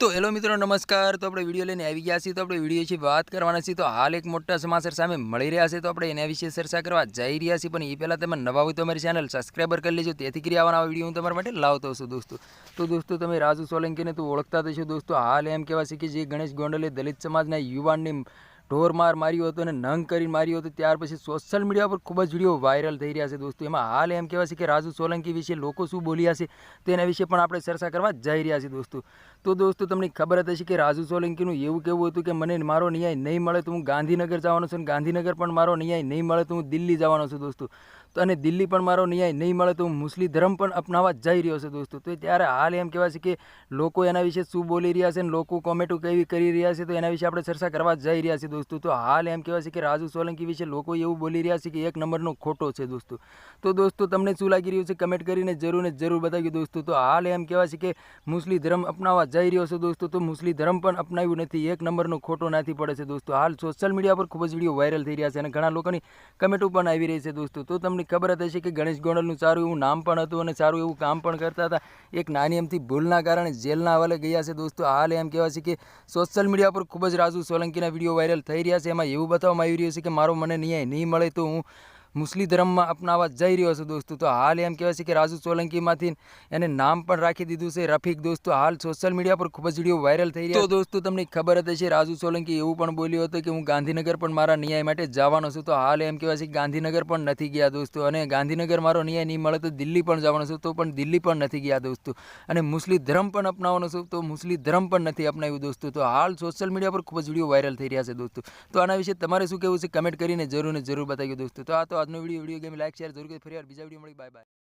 તો હેલો મિત્રો, નમસ્કાર. તો આપણે વીડિયો લઈને આવી ગયા છીએ. તો આપણે વીડિયો વિશે વાત કરવાના છીએ. તો હાલ એક મોટા સમાચાર સામે મળી રહ્યા છે. તો આપણે એના વિશે ચર્ચા કરવા જઈ રહ્યા છીએ. પણ એ પહેલાં તમે નવા હોય તો અમારી ચેનલ સબસ્ક્રાઈબર કરી લેજો. તેથી કરી આવવાના વીડિયો હું તમારા માટે લાવતો છું દોસ્તો. તો દોસ્તો, તમે રાજુ સોલંકીને તો ઓળખતા થશો દોસ્તો. હાલ એમ કહેવાય છે કે જે ગણેશ ગોંડલે દલિત સમાજના યુવાનની ઢોર માર માર્યો હતો અને નંગ કરીને માર્યો હતો, ત્યાર પછી સોશિયલ મીડિયા પર ખૂબ જ વીડિયો વાયરલ થઈ રહ્યા છે દોસ્તો. એમાં હાલ એમ કહેવાય છે કે રાજુ સોલંકી વિશે લોકો શું બોલ્યા છે, તેના વિશે પણ આપણે ચર્ચા કરવા જઈ રહ્યા છીએ દોસ્તો. તો દોસ્તો, તમને ખબર જ હશે કે રાજુ સોલંકીનું એવું કહેવું હતું કે મને મારો ન્યાય નહીં મળે તો હું ગાંધીનગર જવાનો છું અને ગાંધીનગર પણ મારો ન્યાય નહીં મળે તો હું દિલ્હી જવાનો છું દોસ્તો. અને દિલ્હી પણ મારો ન્યાય નહીં મળે તો હું મુસ્લિમ ધર્મ પણ અપનાવવા જઈ રહ્યો છે દોસ્તો. તો ત્યારે હાલ એમ કહેવાય છે કે લોકો એના વિશે શું બોલી રહ્યા છે અને લોકો કોમેન્ટો કેવી કરી રહ્યા છે તો એના વિશે આપણે ચર્ચા કરવા જઈ રહ્યા છીએ દોસ્તો. તો હાલ એમ કહેવાય છે કે રાજુ સોલંકી વિશે લોકો એવું બોલી રહ્યા છે કે એક નંબરનો ખોટો છે દોસ્તો. તો દોસ્તો તમને શું લાગી રહ્યું છે કમેન્ટ કરીને જરૂર ને જરૂર બતાવ્યું દોસ્તો. તો હાલ એમ કહેવાય છે કે મુસ્લિમ ધર્મ અપનાવવા જઈ રહ્યો છે દોસ્તો. તો મુસ્લિમ ધર્મ પણ અપનાવ્યું નથી, એક નંબરનો ખોટો નાથી પડે છે દોસ્તો. હાલ સોશિયલ મીડિયા પર ખૂબ જ વીડિયો વાયરલ થઈ રહ્યા છે અને ઘણા લોકોની કમેન્ટો પણ આવી રહી છે દોસ્તો. તો તમને ખબર જ હશે કે ગણેશ ગોંડલનું સારું એવું નામ પણ હતું અને સારું એવું કામ પણ કરતા હતા. એક નાની એમથી ભૂલના કારણે જેલના હવાલે ગયા છે દોસ્તો. હાલ એમ કહેવાય છે કે સોશિયલ મીડિયા પર ખૂબ જ રાજુ સોલંકીના વીડિયો વાયરલ થઈ રહ્યા છે. એમાં એવું બતાવવામાં આવી રહ્યું છે કે મારો મને ન્યાય નહીં મળે તો હું મુસ્લિમ ધર્મમાં અપનાવવા જઈ રહ્યો છું દોસ્તો. તો હાલ એમ કહેવાય છે કે રાજુ સોલંકીમાંથી એને નામ પણ રાખી દીધું છે. રફીક દોસ્તો હાલ સોશિયલ મીડિયા પર ખૂબ જ વીડિયો વાયરલ થઈ રહ્યો તો દોસ્તો તમને ખબર હતી હશે રાજુ સોલંકી એવું પણ બોલ્યો હતો કે હું ગાંધીનગર પણ મારા ન્યાય માટે જવાનો છું. તો હાલ એમ કહેવાય છે કે ગાંધીનગર પણ નથી ગયા દોસ્તો. અને ગાંધીનગર મારો ન્યાય નહીં મળે તો દિલ્હી પણ જવાનો છું. તો પણ દિલ્હી પણ નથી ગયા દોસ્તો. અને મુસ્લિમ ધર્મ પણ અપનાવવાનો છું. તો મુસ્લિમ ધર્મ પણ નથી અપનાવ્યું દોસ્તો. તો હાલ સોશિયલ મીડિયા પર ખૂબ જ વીડિયો વાયરલ થઈ રહ્યા છે દોસ્તો. તો આના વિશે તમારે શું કહેવું છે? કમેન્ટ કરીને જરૂર ને જરૂર બતાવ્યું દોસ્તો. તો આ તો આજનો video video game like, share જરૂર કરી ફરી યાર બીજા વીડિયો મળી. Bye bye.